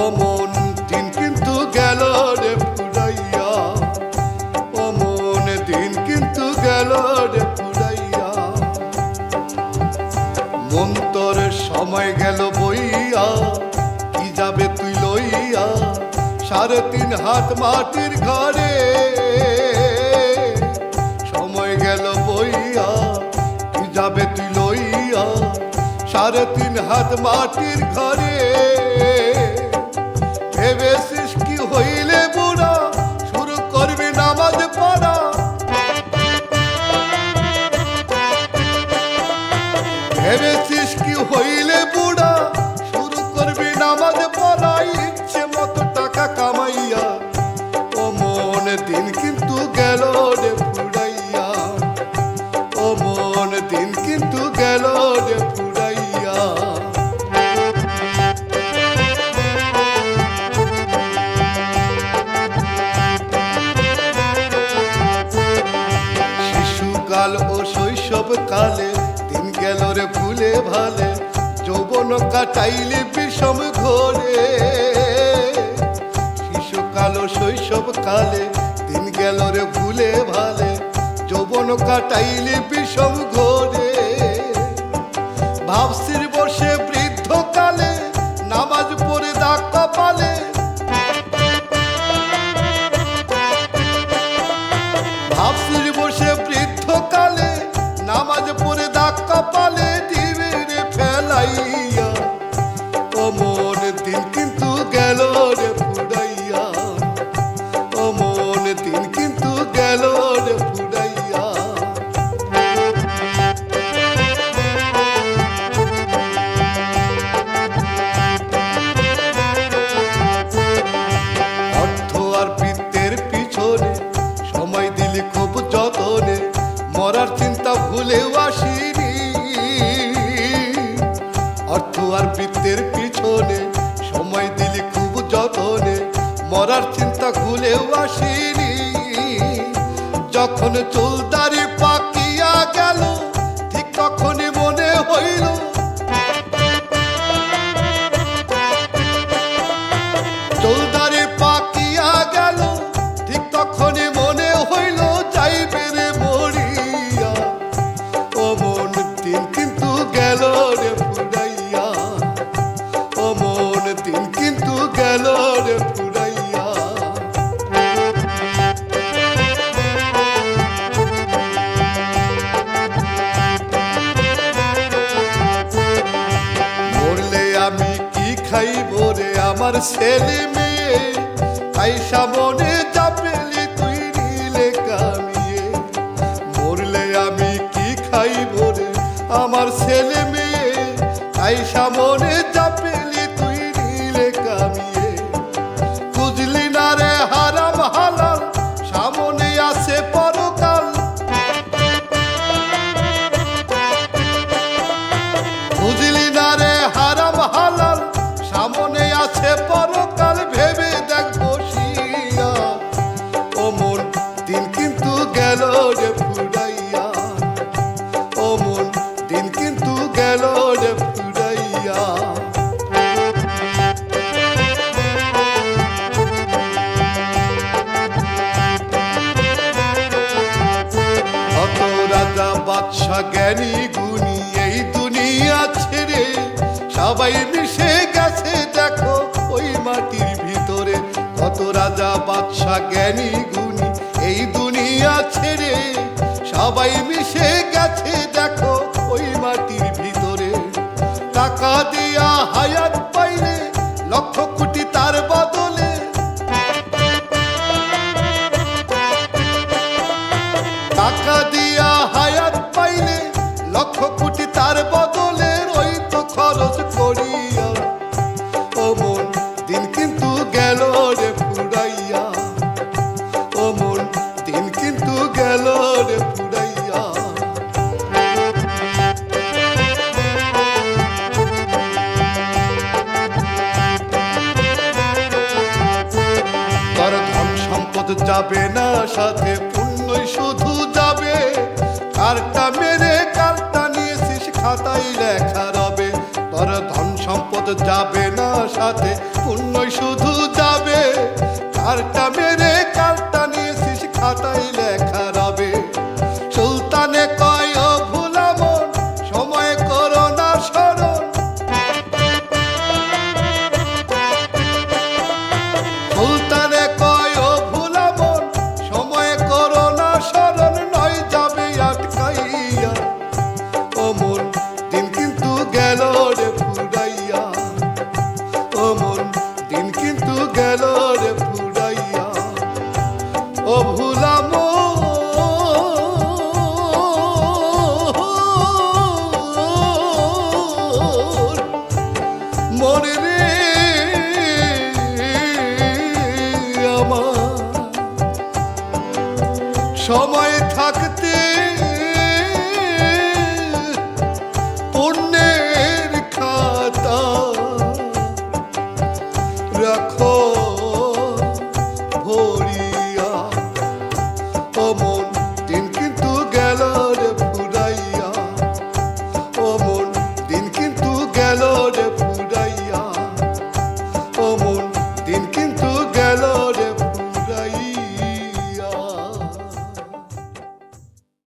ও মন দিন কিন্তু গেল রে ফুরাইয়া। ও মন দিন কিন্তু গেল রে ফুরাইয়া। মন তোর সময় গেল বইয়া, কি যাবে তুই লইয়া? সাড়ে তিন হাত মাটির ঘরে। সময় গেল বইয়া, কি যাবে তুই লইয়া? সাড়ে তিন হাত মাটির ঘরে। ভেবেছিস কি ভুলে, যৌবন কাটাইলে বিষম ঘরে। শিশুকাল ও শৈশব কালে দিন গেল রে ভুলে ভালে, যৌবন কাটাইলে বিষম ঘরে। ভাবসির বসে অর্থ আর বৃত্তের পিছনে সময় দিলি খুব যতনে মরার চিন্তা ভুলেও আসিনি। যখন চুলদারি কি খাইব রে আমার ছেলে মেয়ে। আইসা মনে চাপেলি, তুই নিলে কামিয়ে। মরলে আমি কি খাইব রে আমার ছেলে মেয়ে? আইসা সামনে দিন কিন্তু গেল রে ফুরাইয়া ও মন, দিন কিন্তু গেল রে ফুরাইয়া কত রাজা, বাদশা, জ্ঞানী, গুণী, এই দুনিয়া ছেড়ে সবাই মিশে গেছে, দেখো ওই মাটির ভিতরে। কত রাজা, বাদশা, জ্ঞানী, গুণী দুনিয়া ছেড়ে সবাই মিশে গেছে দেখো ওই মাটির ভিতরে। টাকা দিয়া হায়াত পাইলে লক্ষ মদ যাবে না, সাথে পুণ্যই শুধু যাবে। কারটা মেরে কারটা নিয়েছিস খাতাই লেখা রবে। তোর ধন সম্পদ যাবে না, সাথে পুণ্যই শুধু যাবে। কারটা মেরে কারটা নিয়েছিস খাতাই ও ভুলাম। মনে সময় থাকতে পুণ্যের খাতা রাখো।